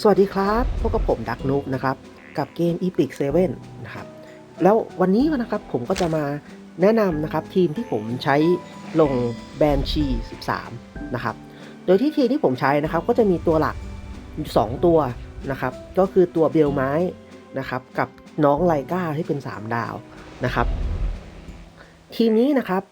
สวัสดีครับพบกับผมดักนุกนะครับกับเกม Epic 7นะครับแล้ววันนี้นะครับผมก็จะมาแนะนำนะครับทีมที่ผมใช้ลงแบนชี13นะครับโดยที่ทีมที่ผมใช้นะครับก็จะมีตัวหลักอยู่2ตัวนะครับก็คือตัวเบลไม้นะครับกับน้องไลก้าที่เป็น 3 ดาวนะครับทีมนี้นะครับ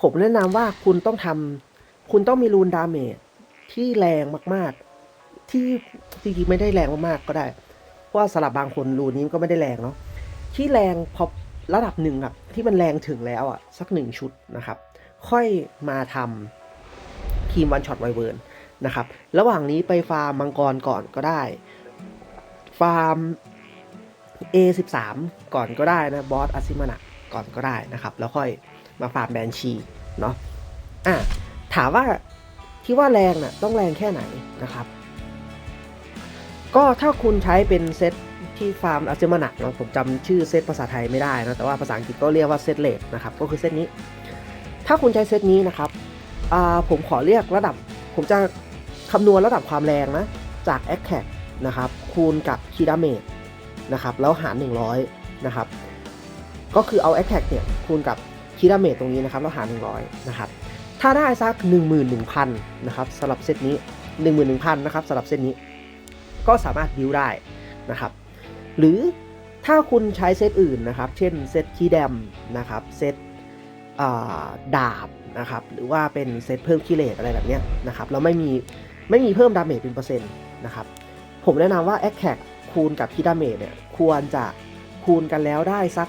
ผมแนะนำว่าคุณต้องทำคุณต้องมีรูนดาเมจที่แรงมากๆ ที่จริงๆไม่ได้แรงมากๆก็ได้ เพราะว่าสำหรับบางคนรูนี้ก็ไม่ได้แรงเนาะที่แรงพอระดับหนึ่งอะที่มันแรงถึงแล้วอะสักหนึ่งชุดนะครับ ค่อยมาทำทีมวันช็อตไวเวิร์นนะครับ ระหว่างนี้ไปฟาร์มมังกรก่อนก็ได้ ฟาร์ม A13 ก่อนก็ได้นะบอสอาซิมานะก่อนก็ได้นะครับ แล้วค่อยมาฟาร์มแบนชีเนาะอะถามว่าที่ว่าแรงน่ะต้องแรงแค่ไหนนะครับ ก็ถ้าคุณใช้เป็นเซตที่ฟาร์มอาเซมานักเนาะผมจำชื่อเซตภาษาไทยไม่ได้นะแต่ว่าภาษาอังกฤษก็เรียกว่าเซตเลดนะครับก็คือเซตนี้ ถ้าคุณใช้เซตนี้นะครับผมขอเรียกระดับ ผมจะคำนวณระดับความแรงนะ จาก a c t a c นะครับคูณกับคีดาเมจนะครับแล้วหาร 100นะครับก็คือเอา a c t a c เนี่ยคูณกับคีดาเมจตรงนี้นะครับแล้วหาร 100นะครับถ้าได้สัก 11,000นะครับสำหรับเซตนี้ 11,000นะครับสำหรับเซตนี้ ก็สามารถบิวได้นะครับ หรือถ้าคุณใช้เซตอื่นนะครับ เช่นเซตคีแดมนะครับ เซตดาบนะครับ หรือว่าเป็นเซตเพิ่มคีเลตอะไรแบบเนี้ยนะครับแล้วไม่มีไม่มีเพิ่มดาเมจเป็นเปอร์เซ็นต์นะครับ ผมแนะนำว่า a c t a c คูณกับคีดาเมจเนี่ยควรจะคูณกันแล้วได้สัก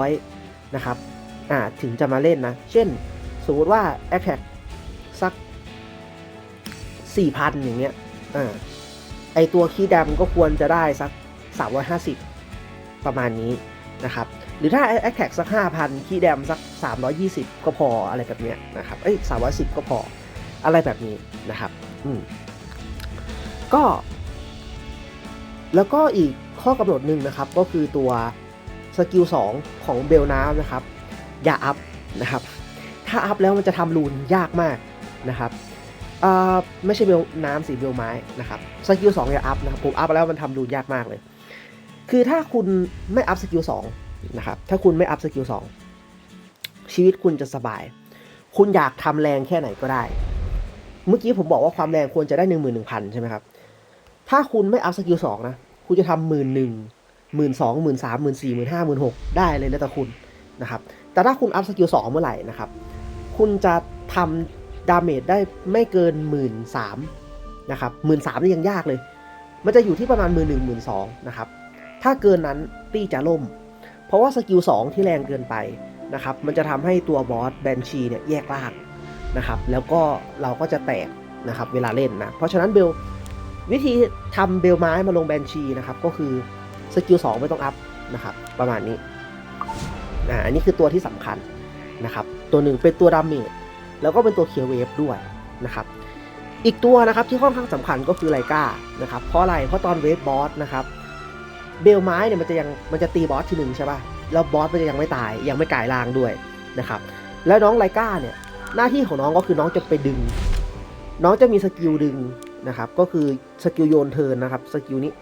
13,500 นะครับอ่าถึงจะมาเล่นนะ เช่น สมมติว่า a c t a c สัก 4,000 อย่างเงี้ยอ่า ไอตัวคีย์ดำก็ควรจะได้สัก 350 ประมาณนี้นะครับ หรือถ้า a t t a c สัก 5,000 คีย์ดำสัก 320 ก็พออะไรแบบเนี้ยนะครับเอ้ย310 ก็พออะไรแบบนี้นะครับอืมก็ แล้วก็อีกข้อกำหนดหนึ่งนะครับ ก็คือตัวสกิล2ของเบลน้ำนะครับ อย่าอัพนะครับ ถ้าอัพแล้วมันจะทำรูนยากมากนะครับ อ่าไม่ใช่เบลน้ำสีเบลไม้นะครับสกิลสองอย่าอัพนะครับผมอัพแล้วมันทำรูยากมากเลย คือถ้าคุณไม่อัพสกิลสองนะครับถ้าคุณไม่อัพสกิลสองชีวิตคุณจะสบาย คุณอยากทำแรงแค่ไหนก็ได้ เมื่อกี้ผมบอกว่าความแรงควรจะได้หนึ่งหมื่นหนึ่งพันใช่ไหมครับถ้าคุณไม่อัพสกิลสองนะคุณจะทำหมื่นหนึ่งหมื่นสองหมื่นสามหมื่นสี่หมื่นห้าหมื่นหกได้เลยแล้วแต่คุณนะครับแต่ถ้าคุณอัพสกิลสองเมื่อไหร่นะครับคุณจะทำ ดาเมจได้ไม่เกินหมื่นสามนะครับหมื่นสามนี่ยังยากเลย มันจะอยู่ที่ประมาณหมื่นหนึ่งหมื่นสองนะครับ ถ้าเกินนั้นตี้จะล่ม เพราะว่าสกิลสองที่แรงเกินไปนะครับ มันจะทำให้ตัวบอสแบนชีเนี่ยแยกล่างนะครับ แล้วก็เราก็จะแตกนะครับเวลาเล่นนะ เพราะฉะนั้นเบลวิธีทำเบลไม้มาลงแบนชีนะครับก็คือสกิลสองไม่ต้องอัพนะครับประมาณนี้อ่าอันนี้คือตัวที่สำคัญนะครับ ตัวหนึ่งเป็นตัวดาเมจ แล้วก็เป็นตัวเคลียร์เวฟด้วยนะครับอีกตัวนะครับที่ค่อนข้างสำคัญก็คือไลกานะครับเพราะอะไรเพราะตอนเวฟบอสนะครับเบลไม้เนี่ยมันจะยังมันจะตีบอสทีหนึ่งใช่ป่ะแล้วบอสมันจะยังไม่ตายยังไม่กลายร่างด้วยนะครับแล้วน้องไลกาเนี่ยหน้าที่ของน้องก็คือน้องจะไปดึง น้องจะมีสกิลดึงนะครับก็คือสกิลโยนเทินนะครับสกิลนี้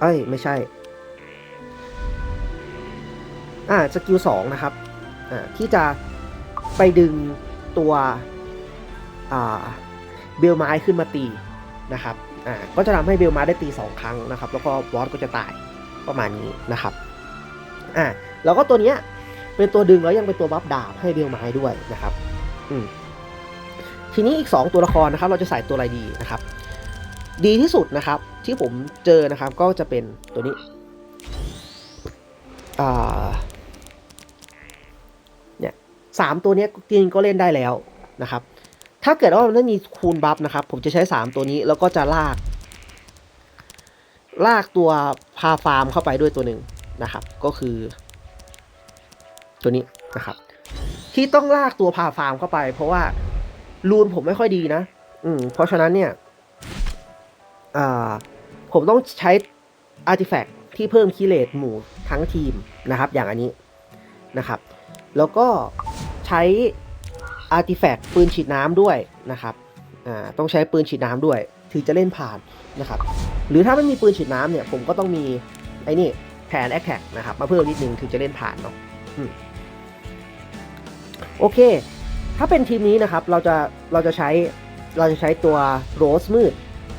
เอ้ยไม่ใช่อ่าสกิลสองนะครับอ่าที่จะ ไปดึงตัวเบลไม้ขึ้นมาตีนะครับอ่าก็จะทำให้เบลไม้ได้ตี 2 ครั้งนะครับ แล้วก็บอสก็จะตายประมาณนี้นะครับอ่าแล้วก็ตัวเนี้ยเป็นตัวดึงแล้วยังเป็นตัวบัฟดาบให้เบลไม้ด้วยนะครับอืมทีนี้อีก 2 ตัวละครนะครับ เราจะใส่ตัวอะไรดีนะครับ ดีที่สุดนะครับ ที่ผมเจอนะครับก็จะเป็นตัวนี้อ่า สามตัวนี้จริงก็เล่นได้แล้วนะครับ ถ้าเกิดว่ามันไม่มีคูณบัฟนะครับ ผมจะใช้สามตัวนี้แล้วก็จะลาก ลากตัวพาฟาร์มเข้าไปด้วยตัวหนึ่งนะครับ ก็คือ ตัวนี้นะครับ ที่ต้องลากตัวพาฟาร์มเข้าไป เพราะว่ารูนผมไม่ค่อยดีนะ อืม เพราะฉะนั้นเนี่ยผมต้องใช้อาร์ติแฟกต์ที่เพิ่มคีเลตหมู่ทั้งทีมนะครับ อย่างอันนี้นะครับ แล้วก็ ใช้อาร์ติแฟกต์ปืนฉีดน้ำด้วยนะครับอ่าต้องใช้ปืนฉีดน้ำด้วยถึงจะเล่นผ่านนะครับหรือถ้าไม่มีปืนฉีดน้ำเนี่ยผมก็ต้องมีไอ้นี่แผนแอคแท็กนะครับมาเพิ่มนิดนึงถึงจะเล่นผ่านเนาะโอเค ถ้าเป็นทีมนี้นะครับเราจะเราจะใช้เราจะใช้ตัวโรสมืด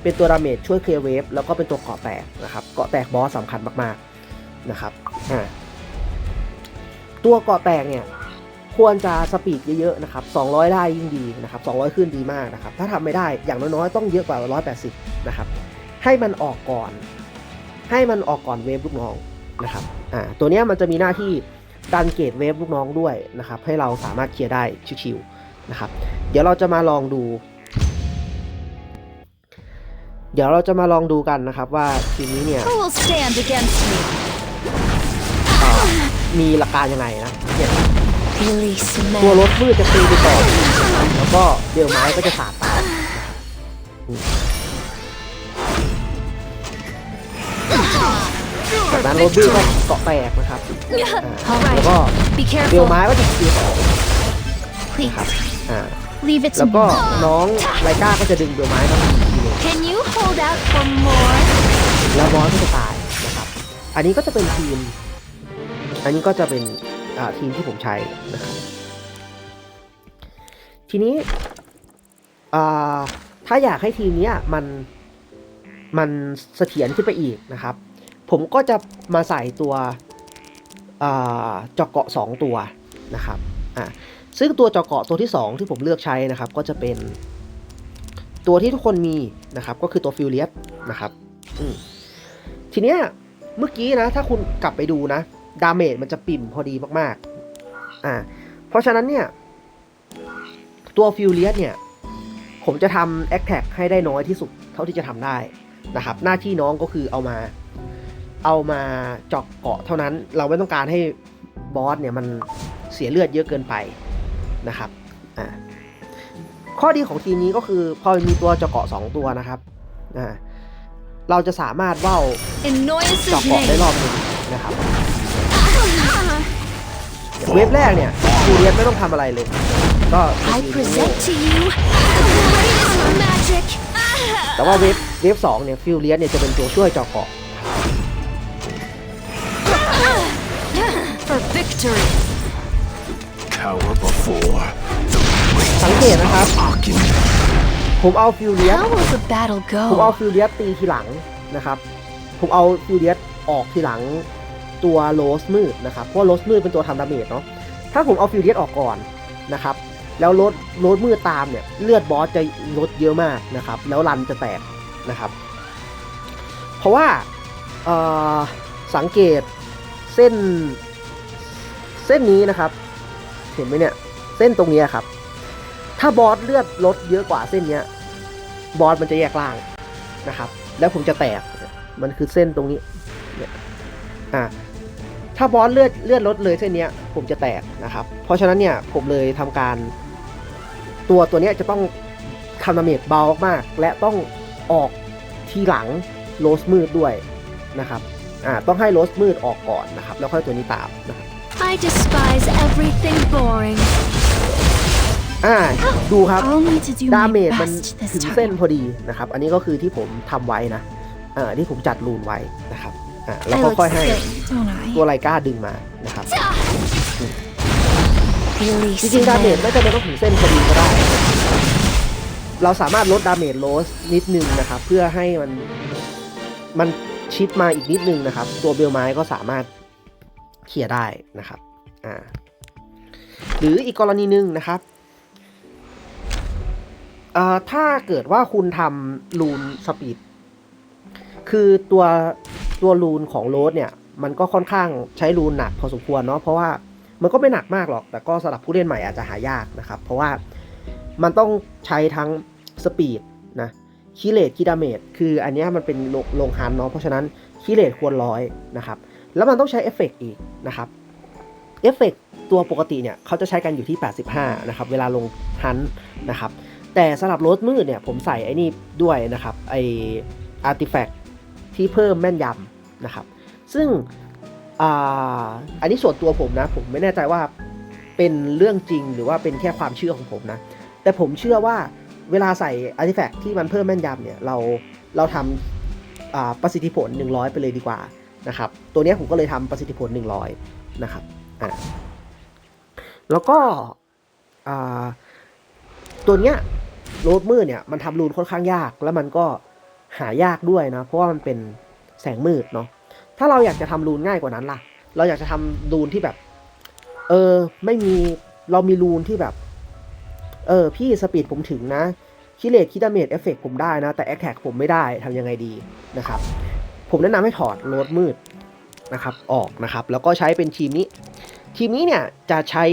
เป็นตัวดาเมจช่วยเคลียร์เวฟแล้วก็เป็นตัวเกาะแตกนะครับเกาะแตกบอสสำคัญมากๆนะครับอ่าตัวเกาะแตกเนี่ย ควรจะสปีดเยอะๆนะครับ200 ได้ยิ่งดีนะครับ200 ขึ้นดีมากนะครับ ถ้าทำไม่ได้อย่างน้อยๆ ต้องเยอะกว่า 180 นะครับ ให้มันออกก่อน ให้มันออกก่อนเวฟลูกน้องนะครับ อ่า ตัวเนี้ยมันจะมีหน้าที่ดันเกตเวฟลูกน้องด้วยนะครับ ให้เราสามารถเคลียร์ได้ชิวๆนะครับ เดี๋ยวเราจะมาลองดู เดี๋ยวเราจะมาลองดูกันนะครับว่าทีมนี้เนี่ย Who will stand against me? อ่ามีหลักการยังไงนะเนี่ย Release ตัว me. รถมืดจะตีไปก่อนนะครับแล้วก็เดลไม้ก็จะสาดตามนะครับอืมจากนั้นรถมืดก็เกาะแตกนะครับอ่าแล้วก็ Be เดล careful. ไม้ก็จะตีของ Please อ่า leave it แล้ to วก็ me. น้องไลก้าก็จะดึงเดลไม้มาอีกทีหนึง Can you hold out for more? แล้วบอสก็จะตายนะครับ อันนี้ก็จะเป็นทีม อันนี้ก็จะเป็นอ่า ทีมที่ผมใช้นะครับ ทีนี้ถ้าอยากให้ทีมนี้มันมันเสถียรขึ้นไปอีกนะครับ ผมก็จะมาใส่ตัวอจอกเกาะสองตัวนะครับอ่าซึ่งตัวจอกเกาะตัวที่สองที่ผมเลือกใช้นะครับ ก็จะเป็นตัวที่ทุกคนมีนะครับ ก็คือตัวฟิลเลียสนะครับทีเนี้ยเมื่อกี้นะ ถ้าคุณกลับไปดูนะ ดาเมจมันจะปิ่มพอดีมากๆ อ่า เพราะฉะนั้นเนี่ย ตัวฟิลเลียสเนี่ย ผมจะทำแอคแท็กให้ได้น้อยที่สุด เท่าที่จะทำได้นะครับ หน้าที่น้องก็คือเอามา เอามาเจอกเกาะเท่านั้น เราไม่ต้องการให้บอสเนี่ยมันเสียเลือดเยอะเกินไปนะครับ อ่า ข้อดีของทีมนี้ก็คือพอมีตัวเจอกเกาะสองตัวนะครับ อ่า เราจะสามารถว่าว In เจอก Noyce's เกาะได้ร name. อบหนึงนะครับ เวฟแรกเนี่ยฟิลเลียสไม่ต้องทำอะไรเลย ก็จะ I ยืน present to you the greatest magic. แต่ว่าเวฟเวฟสองเนี่ยฟิลเลียสเนี่ยจะเป็นตัวช่วยเจาะเกาะ For victory. Cower before สังเกตนะครับ Arkin. ผมเอาฟิลเลียส How will the battle ผมเอา go? ฟิลเลียสตีทีหลังนะครับ ผมเอาฟิลเลียสออกทีหลัง ตัวโรสมืดนะครับ เพราะโรสมืดเป็นตัวทำดาเมจเนาะ ถ้าผมเอาฟิลเลียสออกก่อนนะครับ แล้วโรสโรสมืดตามเนี่ย เลือดบอสจะลดเยอะมากนะครับ แล้วรันจะแตกนะครับ เพราะว่าสังเกตเส้นเส้นนี้นะครับ เห็นไหมเนี่ย เส้นตรงนี้ครับ ถ้าบอสเลือดลดเยอะกว่าเส้นเนี้ยบอสมันจะแยกล่างนะครับ แล้วผมจะแตก มันคือเส้นตรงนี้เนี่ยอ่า ถ้าบอสเลือดเลือดลดเลยเส้นเนี้ยผมจะแตกนะครับ เพราะฉะนั้นเนี่ยผมเลยทำการ ตัวตัวเนี้ยจะต้องทำดาเมจเบามากๆและต้องออกทีหลังโรสมืดด้วยนะครับอ่าต้องให้โรสมืดออกก่อนนะครับ แล้วค่อยตัวนี้ตามนะครับ I despise everything boring. อ่าดูครับ I'll need to do ดา my เมจมัน best this ถึงเส้น time. พอดีนะครับ อันนี้ก็คือที่ผมทำไว้นะเอ่อที่ผมจัดรูนไว้นะครับ อ่าแล้ว I ก็ look ค่อยให้ sick, don't ตัว I? ไลก้าดึงมานะครับ Release จริงๆดาเมจ me. ไม่จำเป็นต้องถึงเส้นพอดีก็ได้ เราสามารถลดดาเมจโลสนิดนึงนะครับ เพื่อให้มันมันชิดมาอีกนิดนึงนะครับ ตัวเบลไม้ก็สามารถเคลียร์ได้นะครับอ่าหรืออีกกรณีหนึ่งนะครับเอ่อถ้าเกิดว่าคุณทำลูนสปีดคือตัว ตัวรูนของโรสเนี่ยมันก็ค่อนข้างใช้รูนหนักพอสมควรเนาะเพราะว่ามันก็ไม่หนักมากหรอก แต่ก็สำหรับผู้เล่นใหม่อาจจะหายากนะครับ เพราะว่ามันต้องใช้ทั้งสปีดนะคีเลตคีดาเมจคืออันนี้มันเป็นลงลงฮันเนาะเพราะฉะนั้นคีเลตควรร้อยนะครับ แล้วมันต้องใช้เอฟเฟกต์อีกนะครับเอฟเฟกต์ตัวปกติเนี่ยเขาจะใช้กันอยู่ที่ 85 นะครับ เวลาลงฮันนะครับ แต่สำหรับโรสมืดเนี่ยผมใส่ไอ้นี่ด้วยนะครับไออาร์ติแฟก ที่เพิ่มแม่นยำนะครับ ซึ่งอันนี้ส่วนตัวผมนะ ผมไม่แน่ใจว่าเป็นเรื่องจริงหรือว่าเป็นแค่ความเชื่อของผมนะ แต่ผมเชื่อว่าเวลาใส่อาร์ติแฟกต์ที่มันเพิ่มแม่นยำเนี่ยเราเราทำประสิทธิผล 100 ไปเลยดีกว่านะครับ ตัวนี้ผมก็เลยทำประสิทธิผล 100 นะครับอ่าแล้วก็ตัวเนี้ยโรดมืดเนี่ยมันทำรูนค่อนข้างยากแล้วมันก็ หายากด้วยนะ เพราะว่ามันเป็นแสงมืดเนาะถ้าเราอยากจะทำรูนง่ายกว่านั้นล่ะ เราอยากจะทำรูนที่แบบ เออ ไม่มีเรามีรูนที่แบบ เออ พี่สปีดผมถึงนะคิเลตคิดาเมจเอฟเฟกผมได้นะ แต่แอคแท็กผมไม่ได้ทำยังไงดีนะครับ ผมแนะนำให้ถอดโรดมืดนะครับ ออกนะครับ แล้วก็ใช้เป็นทีมนี้ ทีมนี้เนี่ยจะใช้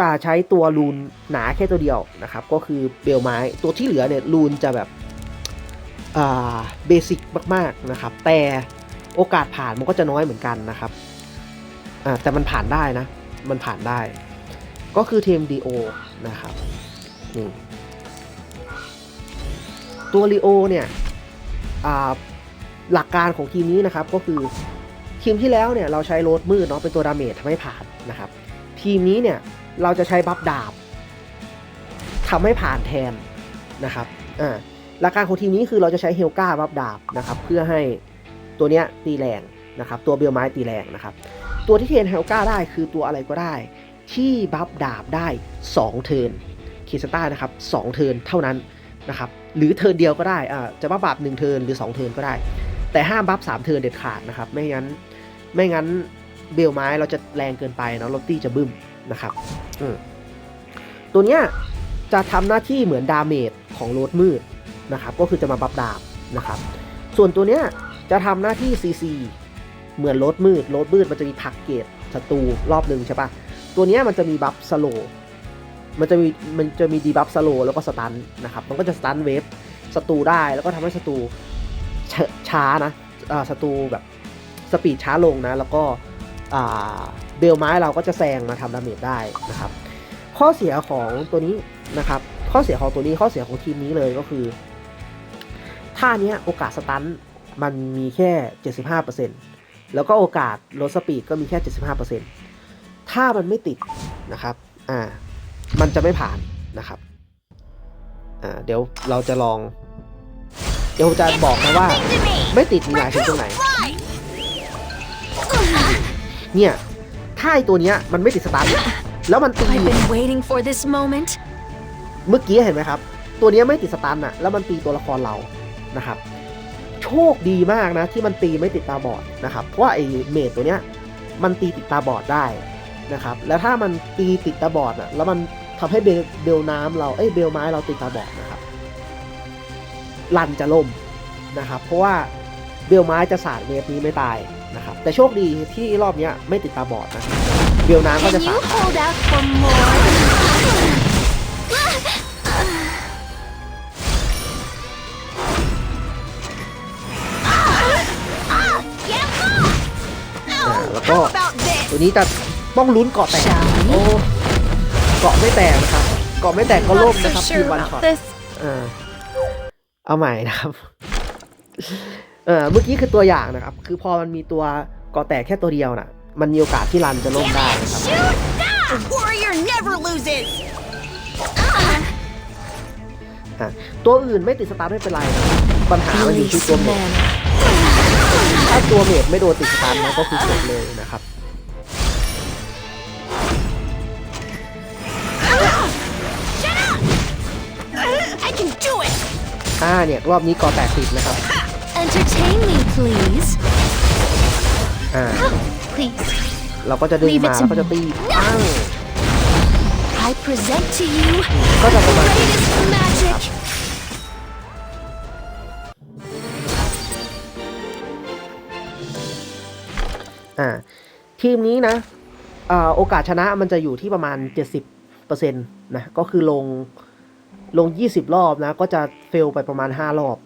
จะใช้ตัวรูนหนาแค่ตัวเดียวนะครับ ก็คือเบลไม้ ตัวที่เหลือเนี่ยรูนจะแบบ เบสิกมากๆนะครับ แต่โอกาสผ่านมันก็จะน้อยเหมือนกันนะครับแต่มันผ่านได้นะ มันผ่านได้ ก็คือทีมดีโอนะครับนี่ตัวลีโอเนี่ยหลักการของทีมนี้นะครับก็คือทีมที่แล้วเนี่ยเราใช้โรดมืดเนาะเป็นตัวดาเมจทำให้ผ่านนะครับ ทีมนี้เนี่ยเราจะใช้บัฟดาบทำให้ผ่านแทนนะครับอ่า หลักการของทีมนี้คือเราจะใช้เฮลกาบัฟดาบนะครับเพื่อให้ตัวเนี้ยตีแรงนะครับตัวเบลไม้ตีแรงนะครับตัวที่เทนเฮลกาได้คือตัวอะไรก็ได้ ที่บัฟดาบได้ 2 เทิร์นขีสตานะครับ2เทิร์นเท่านั้นนะครับหรือเทิร์นเดียวก็ได้อ่าจะบัฟดาบ1เทิร์นหรือ 2 เทิร์นก็ได้ แต่ห้ามบัฟ3เทิร์นเด็ดขาดนะครับไม่งั้นไม่งั้นเบลไม้เราจะแรงเกินไปเนาะลอตตี้จะบึ้มนะครับอืมตัวเนี้ยจะทำหน้าที่เหมือนดาเมจของโรดมืด นะครับก็คือจะมาบัฟดาบนะครับ ส่วนตัวเนี้ยจะทำหน้าที่ CC เหมือนรดมืดรดมืดมันจะมีผักเกตศัตรูรอบหนึ่งใช่ปะตัวเนี้ยมันจะมีบัฟสโลมันจะมีมันจะมีดีบัฟสโลแล้วก็สตันนะครับมันก็จะสตันเวฟศัตรูได้แล้วก็ทำให้ศัตรูชช้านะศัตรูแบบสปีดช้าลงนะ แล้วก็เบลไม้เราก็จะแซงมาทำดาเมจได้นะครับ ข้อเสียของตัวนี้นะครับ ข้อเสียของตัวนี้ข้อเสียของทีมนี้เลยก็คือ ท่าเนี้ยโอกาสสตันมันมีแค่ 75%แล้วก็โอกาสลดสปีดก็มีแค่ 75%ถ้ามันไม่ติดนะครับ อ่า มันจะไม่ผ่านนะครับ อ่า เดี๋ยวเราจะลอง เดี๋ยวผมจะบอกนะว่า ไม่ติดมีหมายถึงตรงไหน เนี่ยถ้าไอตัวเนี้ยมันไม่ติดสตาร์ทแล้วมันตี I've been waiting for this moment. เมื่อกี้เห็นไหมครับ ตัวเนี้ยไม่ติดสตันอะแล้วมันตีตัวละครเรา นะครับ โชคดีมากนะที่มันตีไม่ติดตาบอดนะครับ เพราะว่าไอ้เมดตัวเนี้ยมันตีติดตาบอดได้นะครับ แล้วถ้ามันตีติดตาบอดอะแล้วมันทำให้เบลน้ำเราเอ้ยเบลไม้เราติดตาบอดนะครับลันจะล่มนะครับ เพราะว่าเบลไม้จะสาดเวฟนี้ไม่ตายนะครับ แต่โชคดีที่รอบเนี้ยไม่ติดตาบอดนะเบลน้ำก็จะสาด ตัวนี้จะต้องลุ้นเกาะแตก Shall we? โอ้เกาะไม่แตกนะครับเกาะไม่แตกก็ล่ม Not นะครับ so ทีม sure วัน about ช็อต this. อ่าเอาใหม่นะครับเออเมื่อกี้คือตัวอย่างนะครับ คือพอมันมีตัวเกาะแตกแค่ตัวเดียวน่ะ มันมีโอกาสที่รันจะล่มได้นะครับ Warrior never loses! อะตัวอื่นไม่ติดสตาร์ทไม่เป็นไรนะปัญหามันอยู่ที่ Release ตัวเมด mana. ถ้าตัวเมดไม่โดนติดสตาร์ทนะก็คือจบเลยนะครับ อ่าเนี่ยรอบนี้เกาะแตกติดนะครับ Entertain me, please. อ่า Please. เราก็จะดึง Leave it มา to แล้วก็จะ me. ตีปั้ง I present to you ก็จะประมาณ greatest magic. อ่าทีมนี้นะอ่าโอกาสชนะมันจะอยู่ที่ประมาณ 70%นะ ก็คือลง ลง 20 รอบนะ ก็จะเฟลไปประมาณ 5 รอบ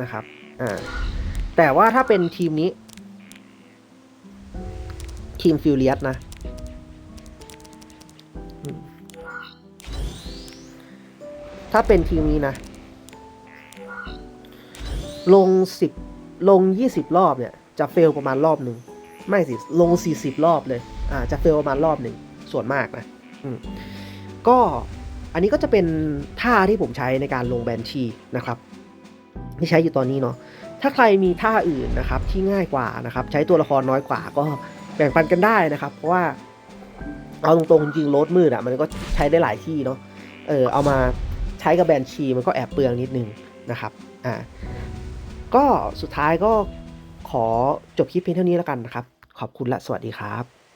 นะครับอ่าแต่ว่าถ้าเป็นทีมนี้ ทีมฟิวเลียสนะ ถ้าเป็นทีมนี้นะ ลง 10 ลง 20 รอบเนี่ย จะเฟลประมาณรอบหนึ่งไม่สิ ลง 40 รอบเลย อ่า จะเฟลประมาณรอบหนึ่ง ส่วนมากนะ อืม ก็ อันนี้ก็จะเป็นท่าที่ผมใช้ในการลงแบนชีนะครับที่ใช้อยู่ตอนนี้เนาะถ้าใครมีท่าอื่นนะครับที่ง่ายกว่านะครับ ใช้ตัวละครน้อยกว่าก็แบ่งปันกันได้นะครับ เพราะว่าเอาตรงๆจริงโลดมืดอะมันก็ใช้ได้หลายที่เนาะเออเอามาใช้กับแบนชีมันก็แอบเปลืองนิดนึงนะครับอ่าก็สุดท้ายก็ขอจบคลิปเพียงเท่านี้แล้วกันนะครับ ขอบคุณและสวัสดีครับ